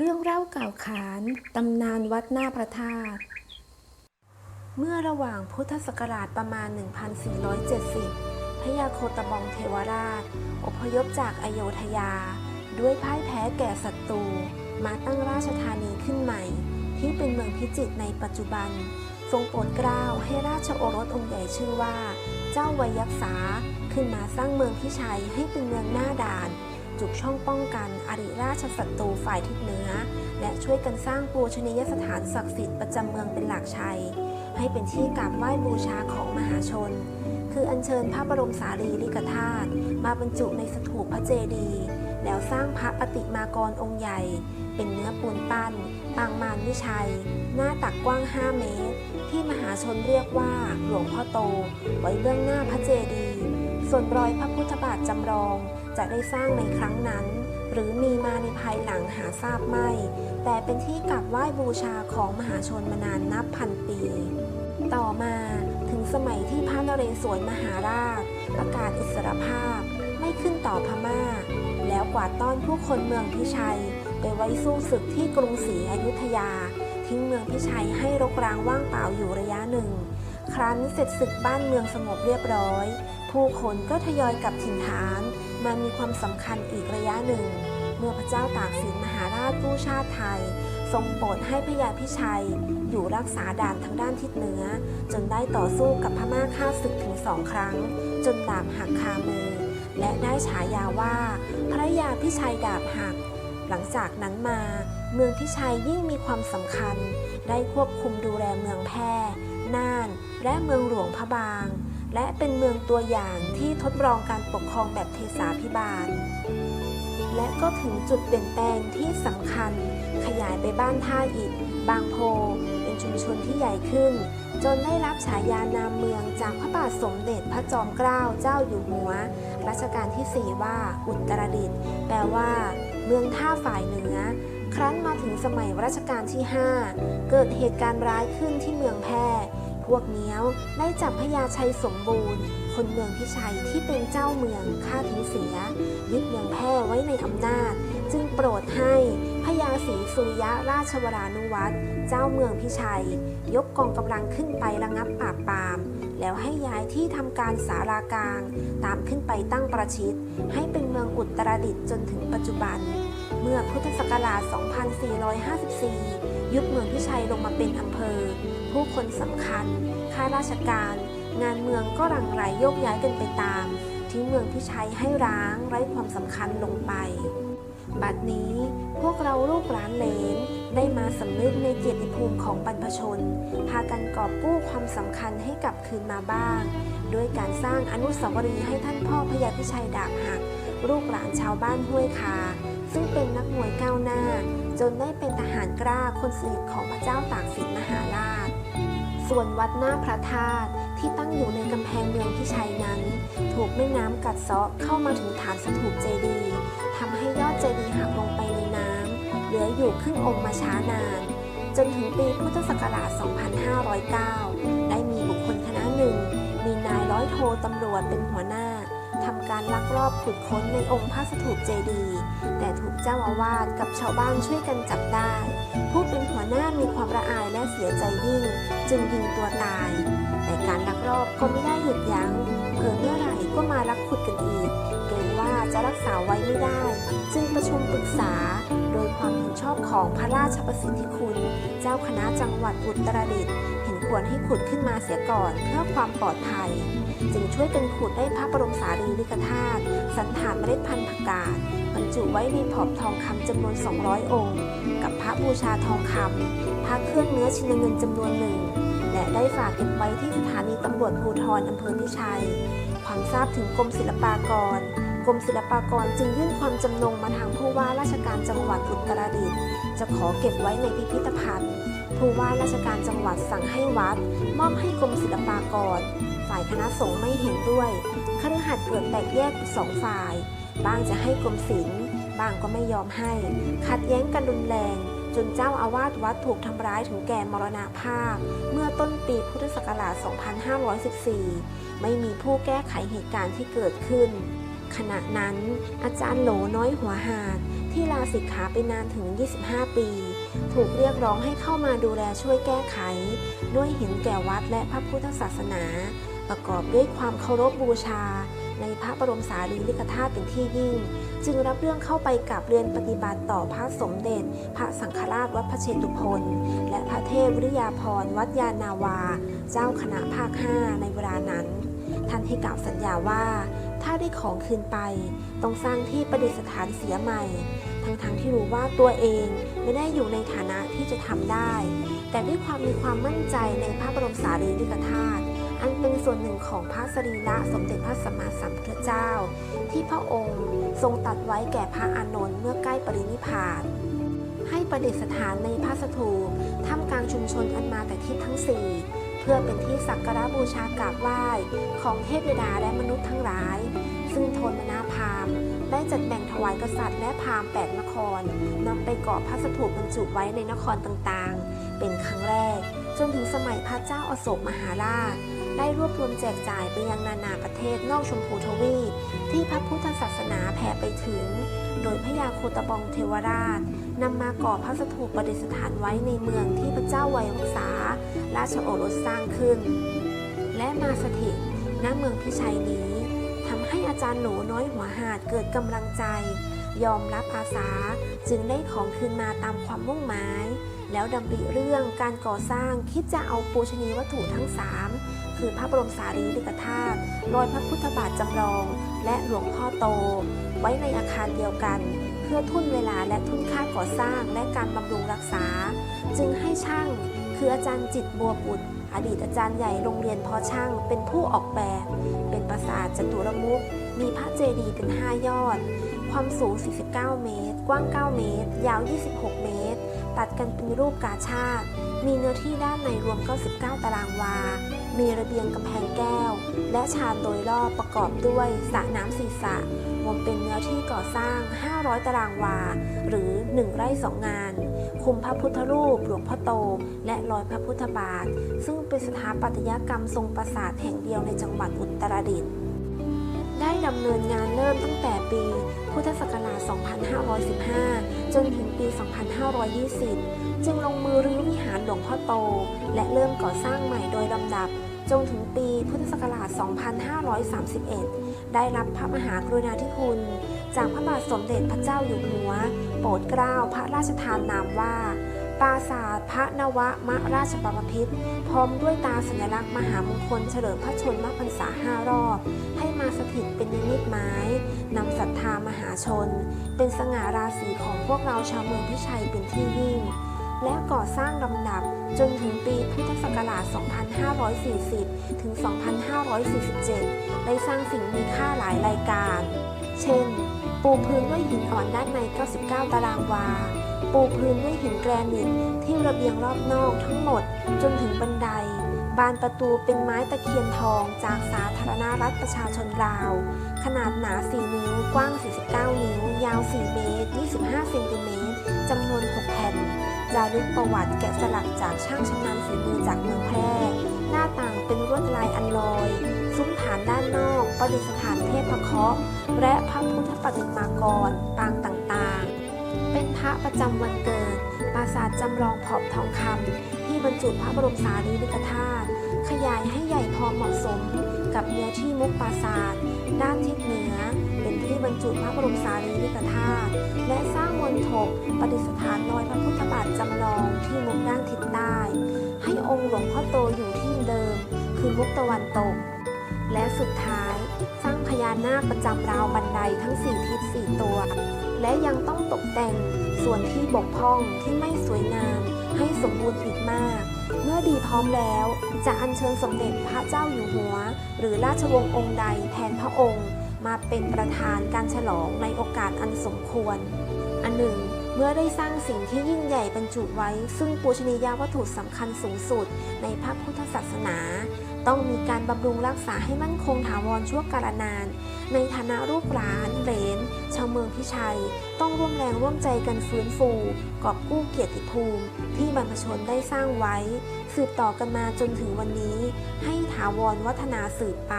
เรื่องเล่าเก่าขานตำนานวัดหน้าพระธาตุ เมื่อระหว่างพุทธศักราชประมาณ 1470 พระยาโคตบองเทวราช อพยพจากอโยธยา ด้วยพ่ายแพ้แก่ศัตรู มาตั้งราชธานีขึ้นใหม่ ที่เป็นเมืองพิจิตรในปัจจุบัน ทรงโปรดเกล้าให้ราชโอรสองค์ใหญ่ชื่อว่า เจ้าวัยยักษาขึ้นมาสร้างเมืองพิชัยให้เป็นเมืองหน้าด่าน จุกช่องป้องกันอริราชศัตรูฝ่ายทิศเหนือ และช่วยกันสร้างปูชนียสถานศักดิ์สิทธิ์ประจำเมืองเป็นหลักชัย ให้เป็นที่กราบไหว้บูชาของมหาชน คืออัญเชิญพระบรมสารีริกธาตุมาบรรจุในสถูปพระเจดีย์แล้วสร้างพระปฏิมากรองค์ใหญ่ เป็นเนื้อปูนปั้น ปางมารวิชัย หน้าตักกว้าง 5 เมตร ที่มหาชนเรียกว่าหลวงพ่อโต ไว้เบื้องหน้าพระเจดีย์ส่วนรอยพระพุทธบาทจำลอง จะได้สร้างในครั้งนั้น หรือมีมาในภายหลังหาทราบไม่ แต่เป็นที่กราบไหว้บูชาของมหาชนมานานนับพันปี ต่อมาถึงสมัยที่พระนเรศวรมหาราช ประกาศอิสรภาพไม่ขึ้นต่อพม่า แล้วกวาดต้อนผู้คนเมืองพิชัย ไปไว้สู้ศึกที่กรุงศรีอยุธยา ทิ้งเมืองพิชัยให้รกร้างว่างเปล่าอยู่ระยะหนึ่ง ครั้นเสร็จศึกบ้านเมืองสงบเรียบร้อย ผู้คนก็ทยอยกลับถิ่นฐาน มามีความสำคัญอีกระยะหนึ่ง เมื่อพระเจ้าตากสินมหาราชกู้ชาติไทย ทรงโปรดให้พระยาพิชัย อยู่รักษาด่านทางด้านทิศเหนือ จนได้ต่อสู้กับพม่าฆ่าศึกถึงสองครั้ง จนดาบหักคามือ และได้ฉายาว่า พระยาพิชัยดาบหัก หลังจากนั้นมา เมืองพิชัยยิ่งมีความสำคัญ ได้ควบคุมดูแลเมืองแพร่น่าน และเมืองหลวงพระบาง และเป็นเมืองตัวอย่างที่ทดลองการปกครองแบบเทสาพิบาล และก็ถึงจุดเปลี่ยนแปลงที่สำคัญ ขยายไปบ้านท่าอิฐบางโพ เป็นชุมชนที่ใหญ่ขึ้น จนได้รับฉายานามเมืองจากพระบาทสมเด็จพระจอมเกล้าเจ้าอยู่หัว รัชกาลที่ 4 ว่าอุตรดิตถ์แปลว่า เมืองท่าฝ่ายเหนือ ครั้นมาถึงสมัยรัชกาลที่ 5 เกิดเหตุการณ์ร้ายขึ้นที่เมืองแพร่ พวกเนี้ยวได้จับพญาชัยสมบูรณ์ คนเมืองพิชัยที่เป็นเจ้าเมืองฆ่าทิ้งเสีย ยึดเมืองแพร่ไว้ในอำนาจ จึงโปรดให้พญาศรีสุริยะราชวรานุวัตรเจ้าเมืองพิชัย ยกกองกำลังขึ้นไประงับปราบปราม แล้วให้ย้ายที่ทำการสารากลาง ตามขึ้นไปตั้งประชิด ให้เป็นเมืองอุตรดิตถ์จนถึงปัจจุบัน เมื่อพุทธศักราช 2454 ยุบเมืองพิชัยลงมาเป็นอำเภอ ผู้คนสำคัญ ข้าราชการ งานเมืองก็หลั่งไหลโยกย้ายกันไปตามที่เมืองพิชัยให้ร้างไร้ความสำคัญลงไป บัดนี้พวกเราลูกหลานเลนได้มาสำนึกในเกียรติภูมิของบรรพชน พากันกอบกู้ความสำคัญให้กลับคืนมาบ้าง ด้วยการสร้างอนุสาวรีย์ให้ท่านพ่อพญาพิชัยดาบหัก ลูกหลานชาวบ้านห้วยคา ซึ่งเป็นนักมวยก้าวหน้า จนได้เป็นทหารกล้าคนสนิทของพระเจ้าตากสินมหาราช ส่วนวัดหน้าพระธาตุที่ตั้งอยู่ในกำแพงเมืองพิชัยนั้น ถูกแม่น้ำกัดเซาะเข้ามาถึงฐานสถูปเจดีย์ทำให้ยอดเจดีย์หักลงไปในน้ำเหลืออยู่ครึ่งองค์มาช้านาน จนถึงปีพุทธศักราช 2509 ได้มีบุคคลคณะหนึ่ง มีนายร้อยโทตำรวจเป็นหัวหน้า ทำการลักลอบขุดค้นในองค์พระสถูปเจดีย์แต่ถูกเจ้าอาวาสกับชาวบ้านช่วยกันจับได้ ผู้เป็นหัวหน้ามีความระอายและเสียใจยิ่ง จึงยิงตัวตาย แต่การลักลอบก็ไม่ได้หยุดยัง้งเผื่อเมื่อไหร่ก็มาลักขุดกันอีก เกรงว่าจะรักษาไว้ไม่ได้ จึงประชุมปรึกษา โดยความเห็นชอบของพระราชประสิทธิคุณ เจ้าคณะจังหวัดอุตรดิตถ์ ควรให้ขุดขึ้นมาเสียก่อนเพื่อความปลอดภัย จึงช่วยกันขุดได้พระบรมสารีริกธาตุสันฐานเมล็ดพันธุ์ผักกาดบรรจุไว้ในผอบทองคำจำนวน 200 องค์ กับพระบูชาทองคำพระเครื่องเนื้อชินเงินจำนวนหนึ่ง และได้ฝากเก็บไว้ที่สถานีตำรวจภูธรอำเภอพิชัยความทราบถึงกรมศิลปากรกรมศิลปากรจึงยื่นความจำนงมาทางผู้ว่าราชการจังหวัดอุตรดิตถ์จะขอเก็บไว้ในพิพิธภัณฑ์ ผู้ว่าราชการจังหวัดสั่งให้วัด มอบให้กรมศิลปากร ฝ่ายคณะสงฆ์ไม่เห็นด้วยคฤหัสถ์เกิดแตกแยกสองฝ่ายบางจะให้กรมศิลป์บางก็ไม่ยอมให้ ขัดแย้งกันรุนแรงจนเจ้าอาวาสวัดถูกทำร้ายถึงแก่มรณภาพ เมื่อต้นปีพุทธศักราช 2514 ไม่มีผู้แก้ไขเหตุการณ์ที่เกิดขึ้น ขณะนั้นอาจารย์โหลน้อยหัวหาดที่ที่ลาสิกขาไปนานถึง 25 ปี ถูกเรียกร้องให้เข้ามาดูแลช่วยแก้ไข ด้วยเห็นแก่วัดและพระพุทธศาสนา ประกอบด้วยความเคารพบูชา ในพระบรมสารีริกธาตุเป็นที่ยิ่ง จึงรับเรื่องเข้าไปกับเรียนปฏิบัติต่อพระสมเด็จ พระสังฆราชวัดพระเชตุพนและพระเทพวิริยาภรวัดยานาวา เจ้าคณะภาค5ในเวลานั้น ท่านให้กล่าวสัญญาว่า ถ้าได้ของคืนไป ต้องสร้างที่ประดิษฐานเสียใหม่ ทั้งๆทที่รู้ว่าตัวเอง ไม่ได้อยู่ในฐานะที่จะทำได้ แต่ด้วยความมีความมั่นใจในพระบรมสารีริกธาตุอันเป็นส่วนหนึ่งของพระสรีระสมเด็จพระสัมมาสัมพุทธเจ้า ที่พระองค์ทรงตัดไว้แก่พระอานนท์เมื่อใกล้ปรินิพพานให้ประดิษฐานในพระสถูปท่ามกลางชุมชนอันมาแต่ทิศทั้งสี่เพื่อเป็นที่สักการะบูชากราบไหว้ของเทพยดาและมนุษย์ทั้งหลาย ซึ่งโทนมนาพามได้จัดแบ่งถวายกษัตริย์และพามแปดนครนำไปก่อพระสถูปบรรจุไว้ในนครต่างๆ เป็นครั้งแรก จนถึงสมัยพระเจ้าอโศกมหาราช ได้รวบรวมแจกจ่ายไปยังนานาประเทศนอกชมพูทวีปที่พระพุทธศาสนาแผ่ไปถึง โดยพระยาโคตบองเทวราชนำมาก่อพระสถูปประดิษฐานไว้ในเมืองที่พระเจ้าไวยวงศา ราชโอรสสร้างขึ้น และมาสถิตณเมืองพิชัยนี้ ให้อาจารย์หนูน้อยหัวหาดเกิดกำลังใจ ยอมรับอาสาจึงได้ของคืนมาตามความมุ่งหมาย แล้วดำริเรื่องการก่อสร้างคิดจะเอาปูชนีวัตถุทั้งสามคือพระบรมสารีริกธาตุรอยพระพุทธบาทจำลอง และหลวงพ่อโต ไว้ในอาคารเดียวกัน เพื่อทุนเวลาและทุนค่าก่อสร้างและการบำรุงรักษา จึงให้ช่าง คืออาจารย์จิตบัวบุตร อดีตอาจารย์ใหญ่โรงเรียนพอช่าง เป็นผู้ออกแบบ เป็นปราสาทจตุรมุข มีพระเจดีย์เป็น 5 ยอด ความสูง 49 เมตร กว้าง 9 เมตร ยาว 26 เมตร ตัดกันเป็นรูปกาชาติ มีเนื้อที่ด้านในรวม 99 ตารางวา มีระเบียงกำแพงแก้ว และชานโดยรอบประกอบด้วยสระน้ำสีสระรวมเป็นเนื้อที่ก่อสร้าง 500 ตารางวา หรือ 1 ไร่ 2 งาน คุมพระพุทธรูปหลวงพ่อโต และรอยพระพุทธบาท ซึ่งเป็นสถาปัตยกรรมทรงปราสาทแห่งเดียวในจังหวัดอุตรดิตถ์ได้ดำเนินงานเริ่มตั้งแต่ปี พุทธศักราช 2515 จนถึงปี 2520 จึงลงมือรื้อวิหารหลวงพ่อโต และเริ่มก่อสร้างใหม่โดยลำดับ จนถึงปีพุทธศักราช 2531 ได้รับพระมหากรุณาธิคุณ จากพระบาทสมเด็จพระเจ้าอยู่หัว โปรดเกล้าพระราชทานนามว่า ปราสาทพระนวมราชบพิตรพร้อมด้วยตาสัญลักษณ์มหามงคลเฉลิมพระชนมพรรษาห้ารอบ ให้มาสถิตเป็นนิมิตหมายนำศรัทธามหาชน เป็นสง่าราศีของพวกเราชาวเมืองพิชัยเป็นที่ยิ่ง และก่อสร้างลำดับจนถึงปีพุทธศักราช 2540 ถึง 2547 ได้สร้างสิ่งมีค่าหลายรายการ เช่น ปูพื้นด้วยหินอ่อนด้านใน 99 ตารางวา ปูพื้นด้วยหินแกรนิตที่ระเบียงรอบนอกทั้งหมดจนถึงบันได บานประตูเป็นไม้ตะเคียนทองจากสาธารณรัฐประชาชนลาว ขนาดหนา 4 นิ้ว กว้าง 49 นิ้ว ยาว 4 เมตร 25 เซนติเมตร จำนวน 6 แผ่น จารึกประวัติแกะสลักจากช่างชำนาญฝีมือจากเมืองแพร่ หน้าต่างเป็นลวดลายอันลอย ซุ้มฐานด้านนอก ประดิษฐานเทพเคราะห์และพระพุทธปฏิมากร ปางต่างๆ เป็นพระประจำวันเกิด ปราสาทจำลองผอบทองคำที่บรรจุพระบรมสารีริกธาตุ ขยายให้ใหญ่พอเหมาะสมกับเนื้อที่มุกปราสาท ด้านทิศเหนือ เป็นที่บรรจุพระบรมสารีริกธาตุ และสร้างมณฑป วงพ่อโตอยู่ที่เดิม คือมุกตะวันตก และสุดท้ายสร้างพญานาคประจำราวบันไดทั้ง4ทิศ4ตัว และยังต้องตกแต่งส่วนที่บกพร่องที่ไม่สวยงามให้สมบูรณ์อีกมาก เมื่อดีพร้อมแล้ว จะอัญเชิญสมเด็จพระเจ้าอยู่หัว หรือราชวงศ์องค์ใดแทนพระองค์ มาเป็นประธานการฉลองในโอกาสอันสมควร อันหนึ่ง เมื่อได้สร้างสิ่งที่ยิ่งใหญ่บรรจุไว้ ซึ่งปูชนียวัตถุสำคัญสูงสุดในพระพุทธศาสนา ต้องมีการบำรุงรักษาให้มั่นคงถาวรชั่วกาลนาน ในฐานะลูกหลานเหลนชาวเมืองพิชัย ต้องร่วมแรงร่วมใจกันฟื้นฟูกอบกู้เกียรติภูมิ ที่บรรพชนได้สร้างไว้ สืบต่อกันมาจนถึงวันนี้ ให้ถาวรวัฒนาสืบไป